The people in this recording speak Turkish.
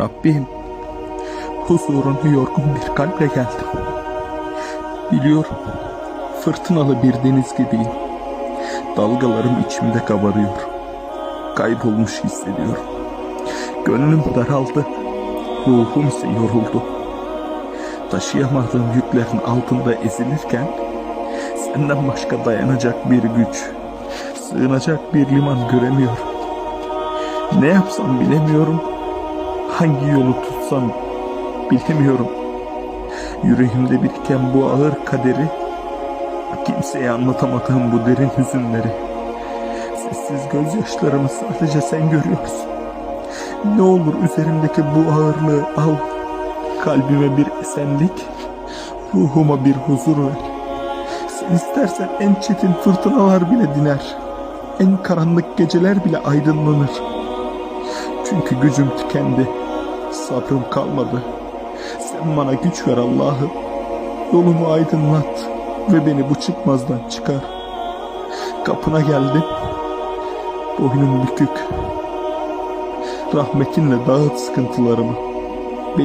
Rabbim, huzuruna yorgun bir kalple geldim. Biliyorum, fırtınalı bir deniz gibiyim. Dalgalarım içimde kabarıyor. Kaybolmuş hissediyorum. Gönlüm daraldı, ruhum ise yoruldu. Taşıyamadığım yüklerin altında ezilirken, senden başka dayanacak bir güç, sığınacak bir liman göremiyorum. Ne yapsam bilemiyorum, hangi yolu tutsam bilemiyorum. Yüreğimde biriken bu ağır kaderi, kimseye anlatamadığım bu derin hüzünleri, sessiz gözyaşlarımı sadece sen görüyorsun. Ne olur üzerimdeki bu ağırlığı al, kalbime bir esenlik, ruhuma bir huzur ver. Sen istersen en çetin fırtınalar bile diner, en karanlık geceler bile aydınlanır. Çünkü gücüm tükendi, sabrım kalmadı. Sen bana güç ver Allah'ım. Yolumu aydınlat ve beni bu çıkmazdan çıkar. Kapına geldim. Boynum bükük. Rahmetinle dağıt sıkıntılarımı.